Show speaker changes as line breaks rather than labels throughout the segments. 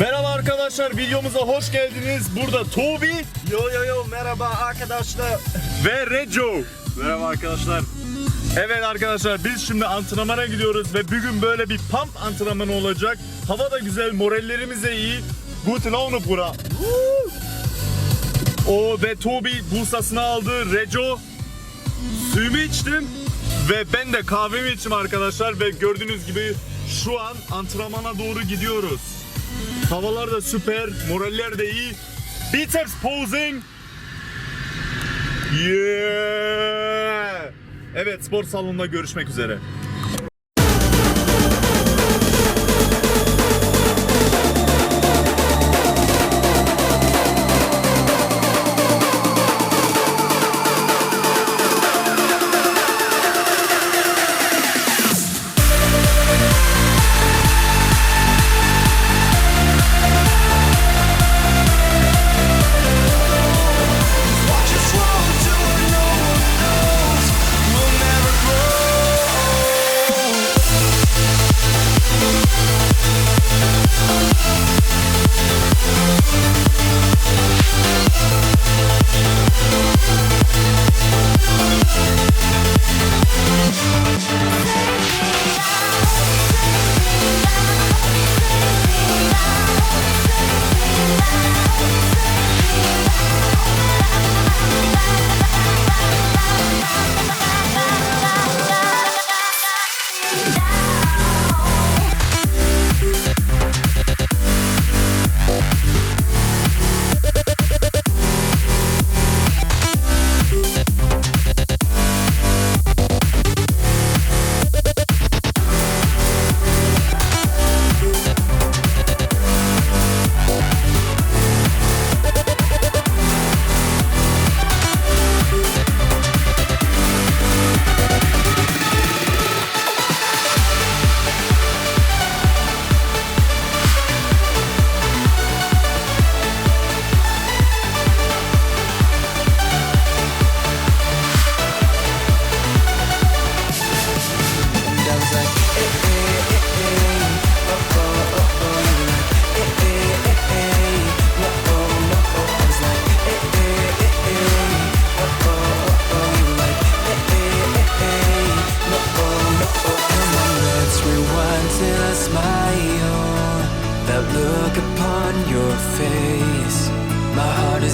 Merhaba arkadaşlar videomuza hoş geldiniz. Burada Tobi
Yo yo yo merhaba arkadaşlar.
ve Reco. Merhaba arkadaşlar. Evet arkadaşlar biz şimdi antrenmana gidiyoruz ve bugün böyle bir pump antrenmanı olacak. Hava da güzel, morallerimiz de iyi. Gute Laune bura. O ve Tobi bursasını aldı. Reco suyumu içtim ve ben de kahvemi içtim arkadaşlar ve gördüğünüz gibi şu an antrenmana doğru gidiyoruz. Havalar da süper, moraller de iyi. Biceps posing. Yeah. Evet spor salonunda görüşmek üzere.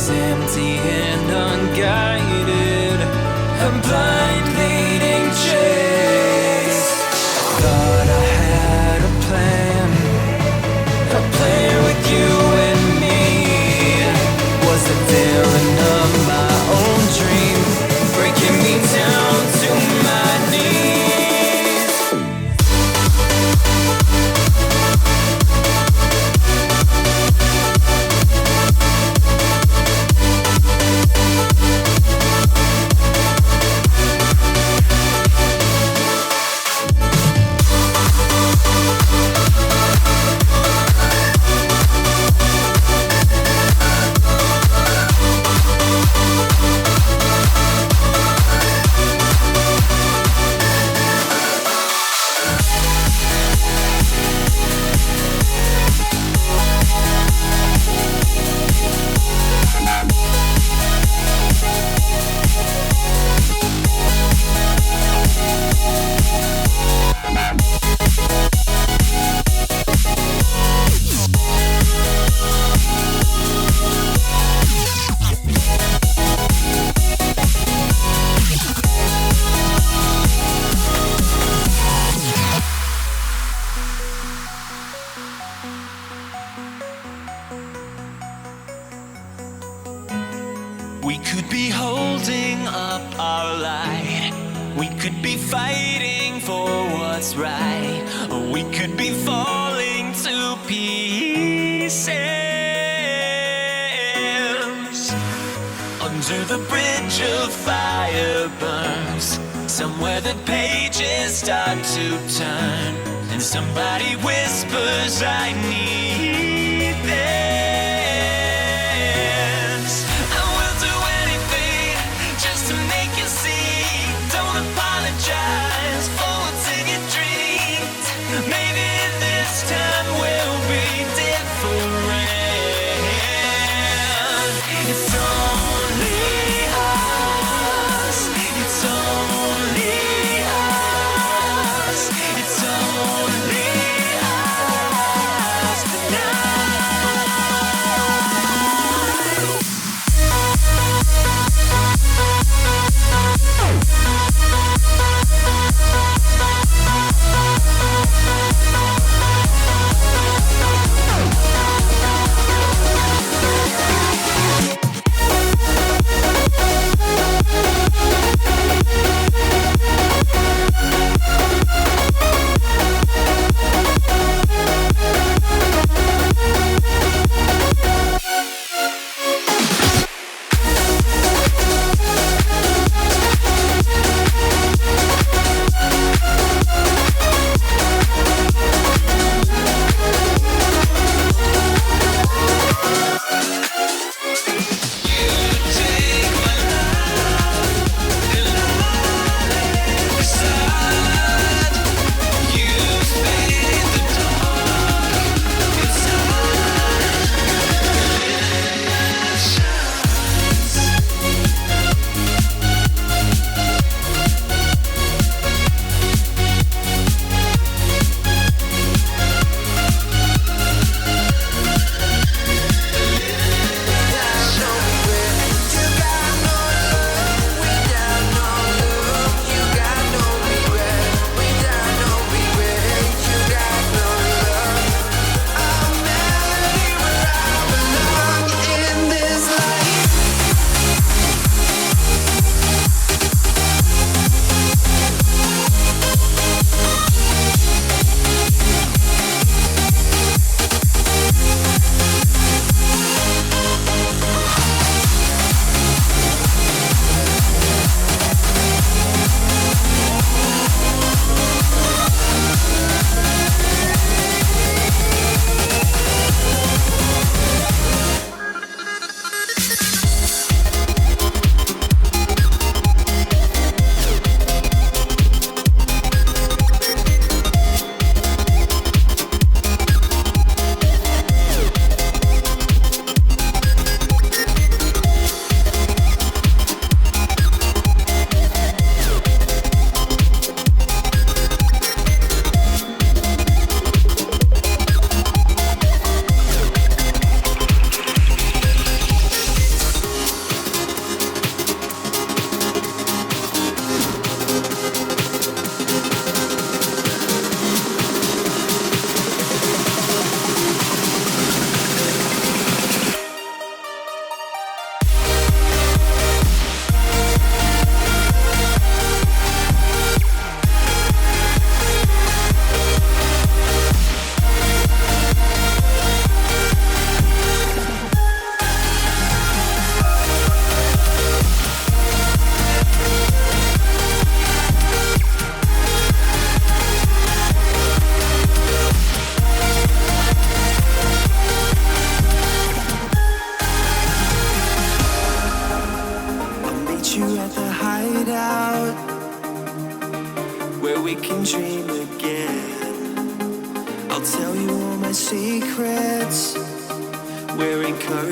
Is empty and unguided. A blind
could be fighting for what's right. Or we could be falling to pieces. Under the bridge of fire burns. Somewhere the pages start to turn. And somebody whispers, I need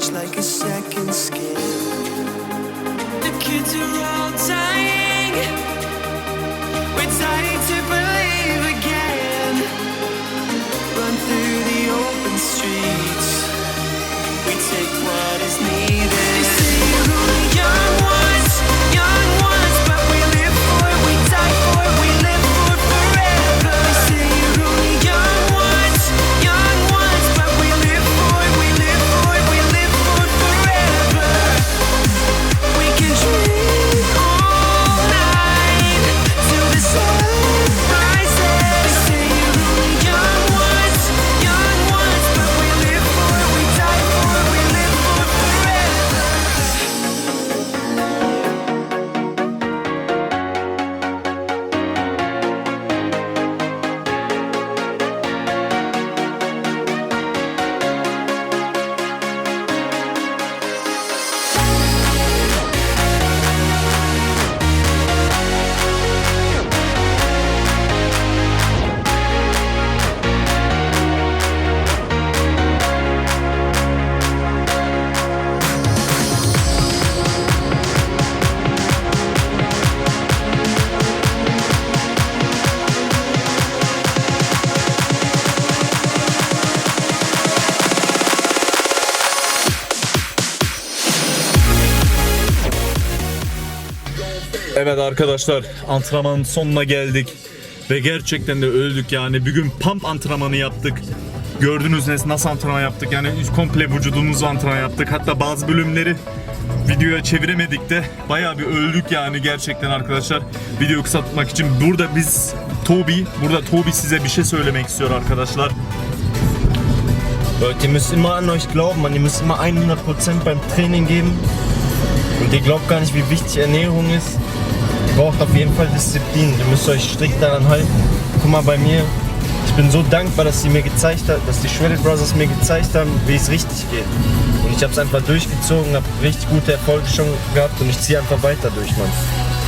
courage like a second skin.
The kids are all dying. We're dying to believe again.
Run through the open streets. We take what is needed.
They say you're only young
Evet arkadaşlar antrenmanın sonuna geldik. Ve gerçekten de öldük yani. Bir gün pump antrenmanı yaptık. Gördünüz nasıl antrenman yaptık. Yani komple vücudumuzu antrenman yaptık. Hatta bazı bölümleri videoya çeviremedik de bayağı bir öldük yani gerçekten arkadaşlar. Videoyu kısaltmak için burada biz Tobi, burada Tobi size bir şey söylemek istiyor arkadaşlar.
Leute, ihr müsst immer an euch glauben, man. Ihr müsst immer 100% beim Training geben. Und ihr glaubt gar nicht, wie wichtig Ernährung ist. Ihr braucht auf jeden Fall Disziplin. Ihr müsst euch strikt daran halten. Guck mal bei mir. Ich bin so dankbar, dass sie mir gezeigt hat, dass die Shredded Brothers mir gezeigt haben, wie es richtig geht. Und ich habe es einfach durchgezogen, habe richtig gute Erfolge schon gehabt und ich ziehe einfach weiter durch, Mann.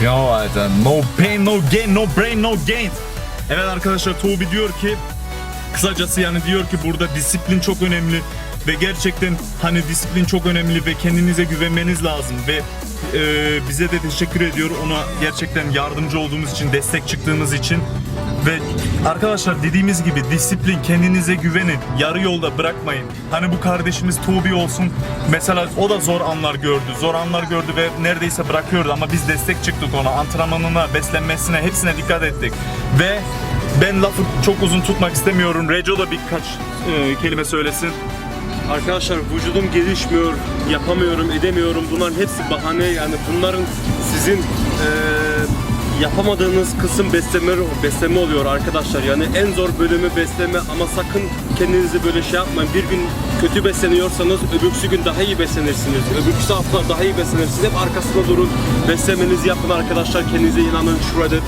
Bravo Alter. No pain, no gain, no brain, no gain. Evet arkadaşlar Tobi diyor ki kısacası yani diyor ki burada disiplin çok önemli ve gerçekten hani disiplin çok önemli ve kendinize güvenmeniz lazım ve e, bize de teşekkür ediyor. Ona gerçekten yardımcı olduğumuz için destek çıktığımız için. Ve arkadaşlar dediğimiz gibi disiplin kendinize güvenin. Yarı yolda bırakmayın. Hani bu kardeşimiz Tobi olsun. Mesela o da zor anlar gördü. Zor anlar gördü ve neredeyse bırakıyordu ama biz destek çıktık ona. Antrenmanına beslenmesine hepsine dikkat ettik. Ve ben lafı çok uzun tutmak istemiyorum. Reco da birkaç e, kelime söylesin.
Arkadaşlar vücudum gelişmiyor, yapamıyorum, edemiyorum. Bunların hepsi bahane. Yani bunların sizin eee, yapamadığınız kısım besleme, besleme oluyor arkadaşlar. Yani en zor bölümü besleme ama sakın kendinizi böyle şey yapmayın. Bir gün kötü besleniyorsanız öbürsü gün daha iyi beslenirsiniz. Öbürsü hafta daha iyi beslenirsiniz. Hep arkasında durun. Beslemenizi yapın arkadaşlar. Kendinize inanın. Shredded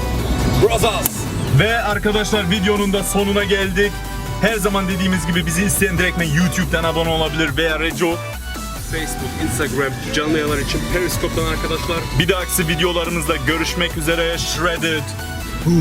Brothers.
Ve arkadaşlar videonun da sonuna geldik. Her zaman dediğimiz gibi bizi isteyen direktmen YouTube'dan abone olabilir veya Reco.
Facebook, Instagram canlı yayınlar için Periscope'dan arkadaşlar.
Bir dahaki videolarımızda görüşmek üzere. Shredded.
Who